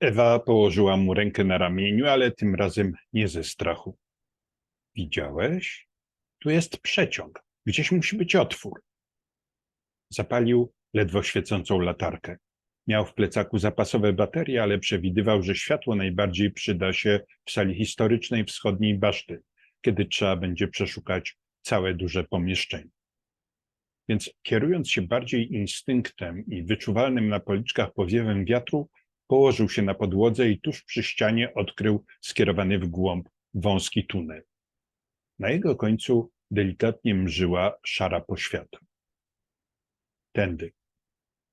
Ewa położyła mu rękę na ramieniu, ale tym razem nie ze strachu. Widziałeś? Tu jest przeciąg. Gdzieś musi być otwór. Zapalił ledwo świecącą latarkę. Miał w plecaku zapasowe baterie, ale przewidywał, że światło najbardziej przyda się w sali historycznej wschodniej baszty, kiedy trzeba będzie przeszukać całe duże pomieszczenie. Więc kierując się bardziej instynktem i wyczuwalnym na policzkach powiewem wiatru, położył się na podłodze i tuż przy ścianie odkrył skierowany w głąb wąski tunel. Na jego końcu delikatnie mżyła szara poświata. Tędy.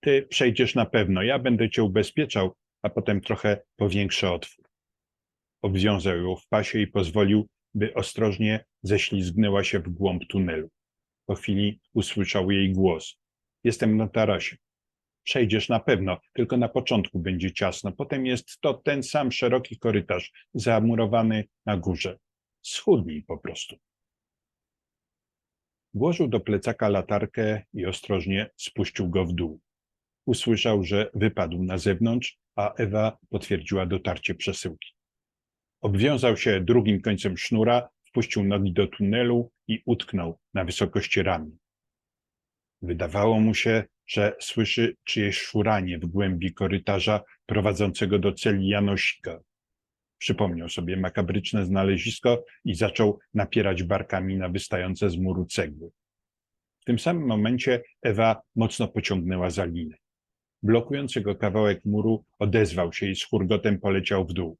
Ty przejdziesz na pewno, ja będę cię ubezpieczał, a potem trochę powiększę otwór. Obwiązał ją w pasie i pozwolił, by ostrożnie ześlizgnęła się w głąb tunelu. Po chwili usłyszał jej głos. Jestem na tarasie. Przejdziesz na pewno, tylko na początku będzie ciasno. Potem jest to ten sam szeroki korytarz, zamurowany na górze. Schudnij po prostu. Włożył do plecaka latarkę i ostrożnie spuścił go w dół. Usłyszał, że wypadł na zewnątrz, a Ewa potwierdziła dotarcie przesyłki. Obwiązał się drugim końcem sznura, wpuścił nogi do tunelu i utknął na wysokości ramion. Wydawało mu się, że słyszy czyjeś szuranie w głębi korytarza prowadzącego do celi Janosika. Przypomniał sobie makabryczne znalezisko i zaczął napierać barkami na wystające z muru cegły. W tym samym momencie Ewa mocno pociągnęła za linę. Blokujący go kawałek muru odezwał się i z hurgotem poleciał w dół.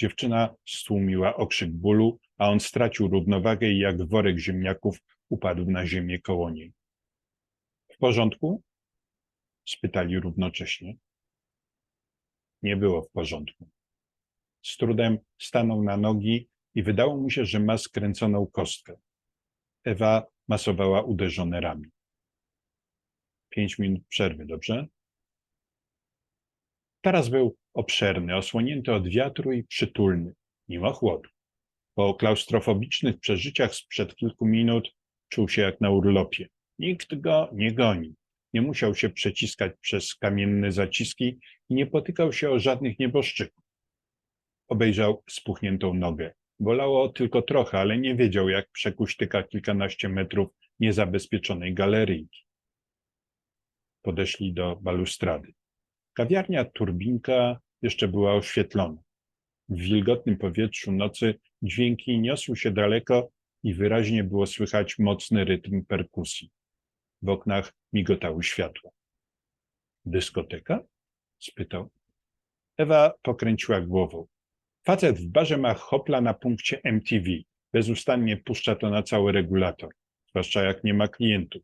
Dziewczyna stłumiła okrzyk bólu, a on stracił równowagę i jak worek ziemniaków upadł na ziemię koło niej. W porządku? spytali równocześnie. Nie było w porządku. Z trudem stanął na nogi i wydało mu się, że ma skręconą kostkę. Ewa masowała uderzone ramię. Pięć minut przerwy, dobrze? Taras był obszerny, osłonięty od wiatru i przytulny, mimo chłodu. Po klaustrofobicznych przeżyciach sprzed kilku minut czuł się jak na urlopie. Nikt go nie gonił. Nie musiał się przeciskać przez kamienne zaciski i nie potykał się o żadnych nieboszczyków. Obejrzał spuchniętą nogę. Bolało tylko trochę, ale nie wiedział, jak przekuśtyka kilkanaście metrów niezabezpieczonej galeryjki. Podeszli do balustrady. Kawiarnia Turbinka jeszcze była oświetlona. W wilgotnym powietrzu nocy dźwięki niosły się daleko i wyraźnie było słychać mocny rytm perkusji. W oknach migotały światła. Dyskoteka? spytał. Ewa pokręciła głową. Facet w barze ma hopla na punkcie MTV. Bezustannie puszcza to na cały regulator, zwłaszcza jak nie ma klientów.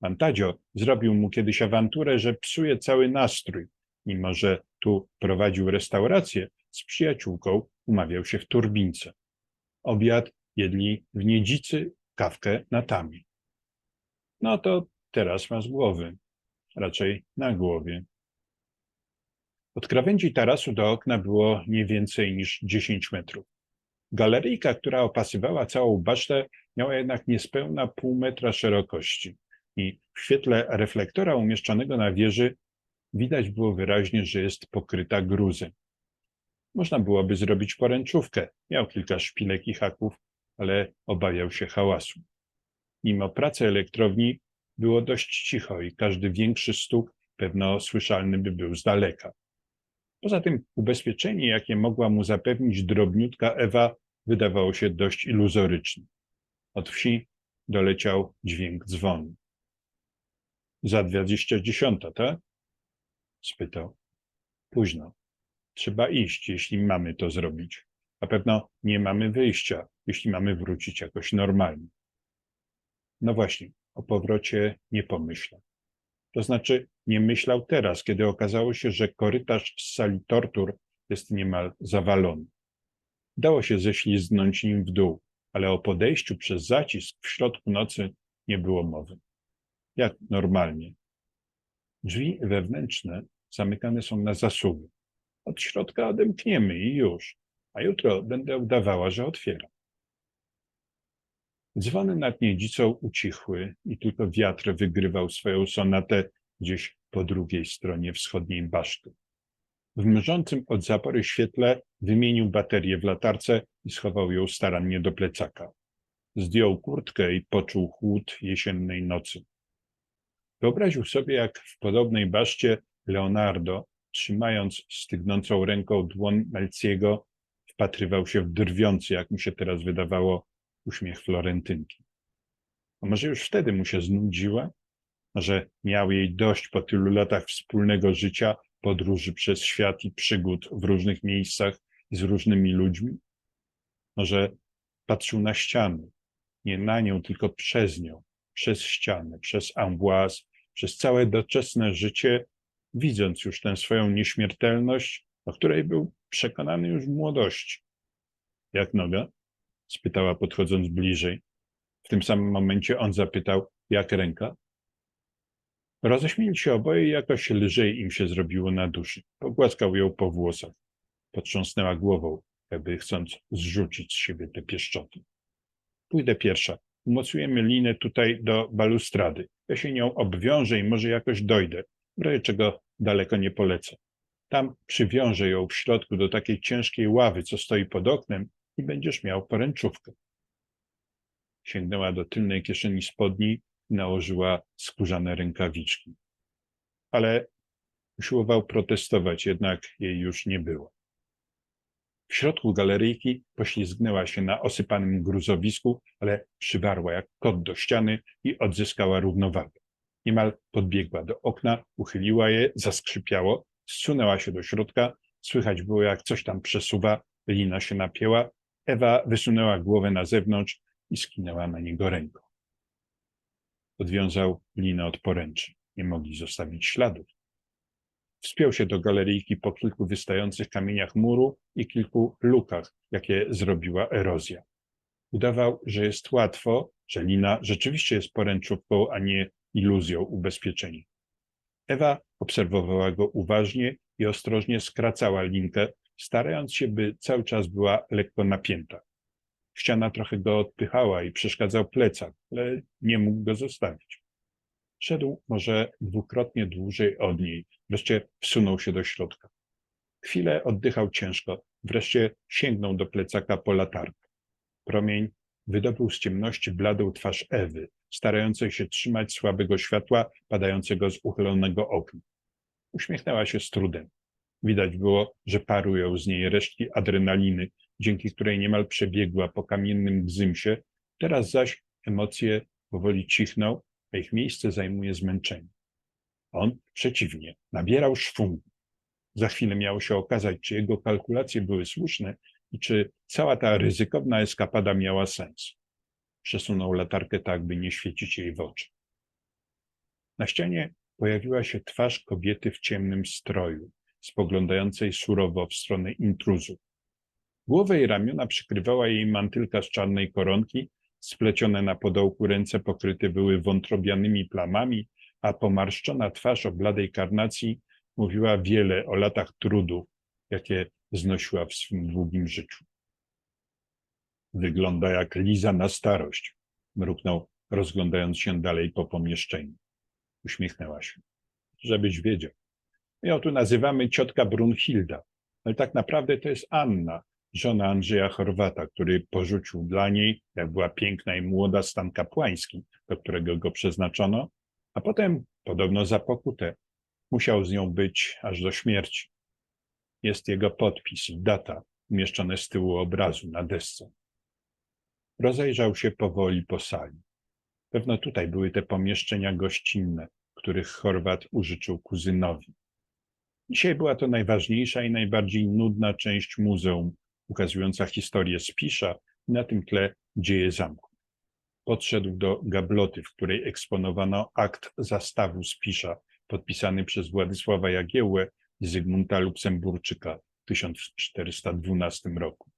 Pan Tadzio zrobił mu kiedyś awanturę, że psuje cały nastrój. Mimo, że tu prowadził restaurację, z przyjaciółką umawiał się w turbince. Obiad jedli w Niedzicy, kawkę na tamie. No to teraz ma z głowy, raczej na głowie. Od krawędzi tarasu do okna było nie więcej niż 10 metrów. Galeryjka, która opasywała całą basztę, miała jednak niespełna pół metra szerokości i w świetle reflektora umieszczonego na wieży widać było wyraźnie, że jest pokryta gruzem. Można byłoby zrobić poręczówkę. Miał kilka szpilek i haków, ale obawiał się hałasu. Mimo pracy elektrowni było dość cicho i każdy większy stuk pewno słyszalny by był z daleka. Poza tym ubezpieczenie, jakie mogła mu zapewnić drobniutka Ewa, wydawało się dość iluzoryczne. Od wsi doleciał dźwięk dzwonu. Za dwadzieścia dziesiąta, tak? spytał. Późno. Trzeba iść, jeśli mamy to zrobić. Na pewno nie mamy wyjścia, jeśli mamy wrócić jakoś normalnie. No właśnie, o powrocie nie pomyślał. To znaczy, nie myślał teraz, kiedy okazało się, że korytarz z sali tortur jest niemal zawalony. Dało się ześliznąć nim w dół, ale o podejściu przez zacisk w środku nocy nie było mowy. Jak normalnie. Drzwi wewnętrzne zamykane są na zasuwy. Od środka odemkniemy i już, a jutro będę udawała, że otwieram. Dzwony nad niedzicą ucichły i tylko wiatr wygrywał swoją sonatę gdzieś po drugiej stronie wschodniej baszty. W mrzącym od zapory świetle wymienił baterię w latarce i schował ją starannie do plecaka. Zdjął kurtkę i poczuł chłód jesiennej nocy. Wyobraził sobie, jak w podobnej baszcie Leonardo, trzymając stygnącą ręką dłoń Melciego, wpatrywał się w drwiący, jak mu się teraz wydawało, uśmiech Florentynki. A może już wtedy mu się znudziła? Może miał jej dość po tylu latach wspólnego życia, podróży przez świat i przygód w różnych miejscach i z różnymi ludźmi? Może patrzył na ściany, nie na nią, tylko przez nią, przez ścianę, przez amboise, przez całe doczesne życie, widząc już tę swoją nieśmiertelność, o której był przekonany już w młodości. Jak noga? Spytała podchodząc bliżej. W tym samym momencie on zapytał, jak ręka? Roześmieli się oboje i jakoś lżej im się zrobiło na duszy. Pogłaskał ją po włosach. Potrząsnęła głową, jakby chcąc zrzucić z siebie te pieszczoty. Pójdę pierwsza. Umocujemy linę tutaj do balustrady. Ja się nią obwiążę i może jakoś dojdę. W razie czego daleko nie polecę. Tam przywiążę ją w środku do takiej ciężkiej ławy, co stoi pod oknem i będziesz miał poręczówkę. Sięgnęła do tylnej kieszeni spodni i nałożyła skórzane rękawiczki. Ale usiłował protestować, jednak jej już nie było. W środku galeryjki poślizgnęła się na osypanym gruzowisku, ale przywarła jak kot do ściany i odzyskała równowagę. Niemal podbiegła do okna, uchyliła je, zaskrzypiało, zsunęła się do środka, słychać było jak coś tam przesuwa, lina się napięła, Ewa wysunęła głowę na zewnątrz i skinęła na niego ręką. Odwiązał linę od poręczy. Nie mogli zostawić śladów. Wspiął się do galeryjki po kilku wystających kamieniach muru i kilku lukach, jakie zrobiła erozja. Udawał, że jest łatwo, że lina rzeczywiście jest poręczówką, a nie iluzją ubezpieczenia. Ewa obserwowała go uważnie i ostrożnie skracała linkę, starając się, by cały czas była lekko napięta. Ściana trochę go odpychała i przeszkadzał plecak, ale nie mógł go zostawić. Szedł może dwukrotnie dłużej od niej, wreszcie wsunął się do środka. Chwilę oddychał ciężko, wreszcie sięgnął do plecaka po latarkę. Promień wydobył z ciemności bladą twarz Ewy, starającej się trzymać słabego światła padającego z uchylonego okna. Uśmiechnęła się z trudem. Widać było, że parują z niej resztki adrenaliny, dzięki której niemal przebiegła po kamiennym gzymsie. Teraz zaś emocje powoli cichną, a ich miejsce zajmuje zmęczenie. On przeciwnie, nabierał szwungu. Za chwilę miało się okazać, czy jego kalkulacje były słuszne i czy cała ta ryzykowna eskapada miała sens. Przesunął latarkę tak, by nie świecić jej w oczy. Na ścianie pojawiła się twarz kobiety w ciemnym stroju, spoglądającej surowo w stronę intruzów. Głowę i ramiona przykrywała jej mantylka z czarnej koronki, splecione na podołku ręce pokryte były wątrobianymi plamami, a pomarszczona twarz o bladej karnacji mówiła wiele o latach trudów, jakie znosiła w swym długim życiu. Wygląda jak Liza na starość, mruknął, rozglądając się dalej po pomieszczeniu. Uśmiechnęła się. Żebyś wiedział. My ją tu nazywamy ciotka Brunhilda, ale tak naprawdę to jest Anna, żona Andrzeja Chorwata, który porzucił dla niej, jak była piękna i młoda, stan kapłański, do którego go przeznaczono, a potem, podobno za pokutę, musiał z nią być aż do śmierci. Jest jego podpis i data umieszczone z tyłu obrazu na desce. Rozejrzał się powoli po sali. Pewno tutaj były te pomieszczenia gościnne, których Chorwat użyczył kuzynowi. Dzisiaj była to najważniejsza i najbardziej nudna część muzeum, ukazująca historię Spisza i na tym tle dzieje zamku. Podszedł do gabloty, w której eksponowano akt zastawu Spisza, podpisany przez Władysława Jagiełłę i Zygmunta Luksemburczyka w 1412 roku.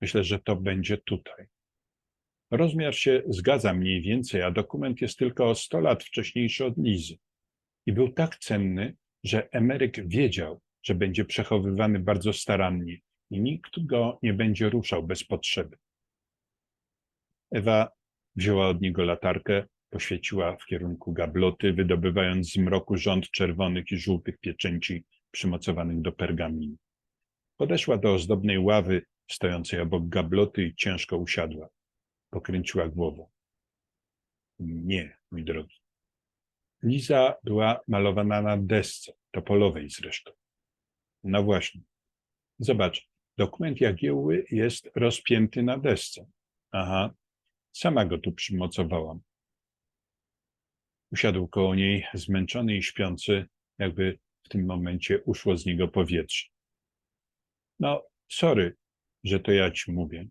Myślę, że to będzie tutaj. Rozmiar się zgadza mniej więcej, a dokument jest tylko o 100 lat wcześniejszy od Lizy. I był tak cenny, że Emeryk wiedział, że będzie przechowywany bardzo starannie i nikt go nie będzie ruszał bez potrzeby. Ewa wzięła od niego latarkę, poświeciła w kierunku gabloty, wydobywając z mroku rząd czerwonych i żółtych pieczęci przymocowanych do pergaminu. Podeszła do ozdobnej ławy stojącej obok gabloty i ciężko usiadła. Pokręciła głową. Nie, mój drogi. Liza była malowana na desce, topolowej zresztą. No właśnie. Zobacz, dokument Jagiełły jest rozpięty na desce. Aha, sama go tu przymocowałam. Usiadł koło niej, zmęczony i śpiący, jakby w tym momencie uszło z niego powietrze. No, sorry, że to ja ci mówię.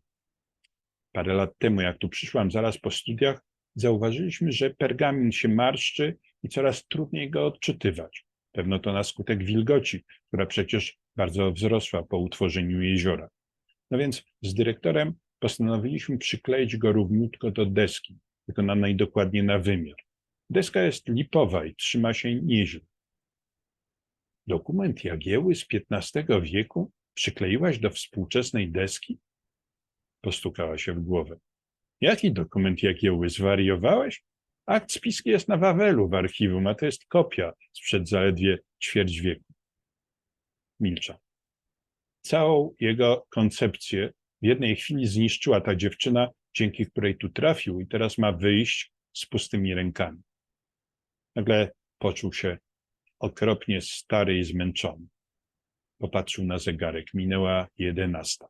Parę lat temu, jak tu przyszłam zaraz po studiach, zauważyliśmy, że pergamin się marszczy i coraz trudniej go odczytywać. Pewno to na skutek wilgoci, która przecież bardzo wzrosła po utworzeniu jeziora. No więc z dyrektorem postanowiliśmy przykleić go równiutko do deski, wykonanej dokładnie na wymiar. Deska jest lipowa i trzyma się nieźle. Dokument Jagieły z XV wieku przykleiłaś do współczesnej deski? Postukała się w głowę. Jaki dokument Jagieły? Zwariowałeś? Akt spiski jest na Wawelu w archiwum, a to jest kopia sprzed zaledwie ćwierć wieku. Milcza. Całą jego koncepcję w jednej chwili zniszczyła ta dziewczyna, dzięki której tu trafił i teraz ma wyjść z pustymi rękami. Nagle poczuł się okropnie stary i zmęczony. Popatrzył na zegarek, minęła jedenasta.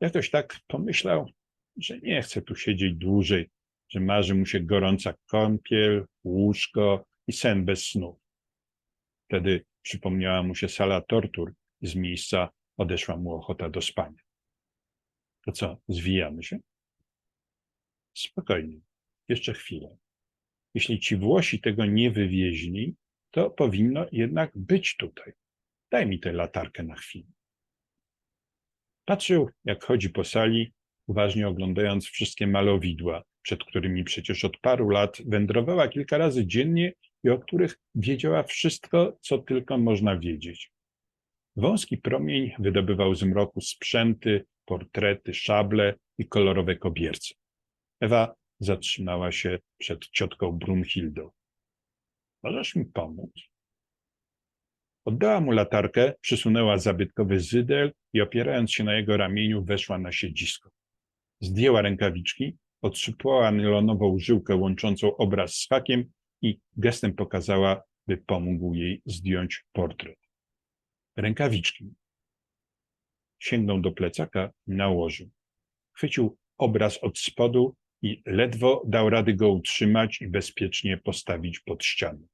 Jakoś tak pomyślał, że nie chce tu siedzieć dłużej, że marzy mu się gorąca kąpiel, łóżko i sen bez snu. Wtedy przypomniała mu się sala tortur i z miejsca odeszła mu ochota do spania. To co, zwijamy się? Spokojnie, jeszcze chwilę. Jeśli ci Włosi tego nie wywieźli, to powinno jednak być tutaj. Daj mi tę latarkę na chwilę. Patrzył, jak chodzi po sali, uważnie oglądając wszystkie malowidła, przed którymi przecież od paru lat wędrowała kilka razy dziennie i o których wiedziała wszystko, co tylko można wiedzieć. Wąski promień wydobywał z mroku sprzęty, portrety, szable i kolorowe kobierce. Ewa zatrzymała się przed ciotką Brunhildą. Możesz mi pomóc? Oddała mu latarkę, przysunęła zabytkowy zydel i opierając się na jego ramieniu weszła na siedzisko. Zdjęła rękawiczki, otrzypłała nylonową żyłkę łączącą obraz z fakiem i gestem pokazała, by pomógł jej zdjąć portret. Rękawiczki. Sięgnął do plecaka i nałożył. Chwycił obraz od spodu i ledwo dał rady go utrzymać i bezpiecznie postawić pod ścianę.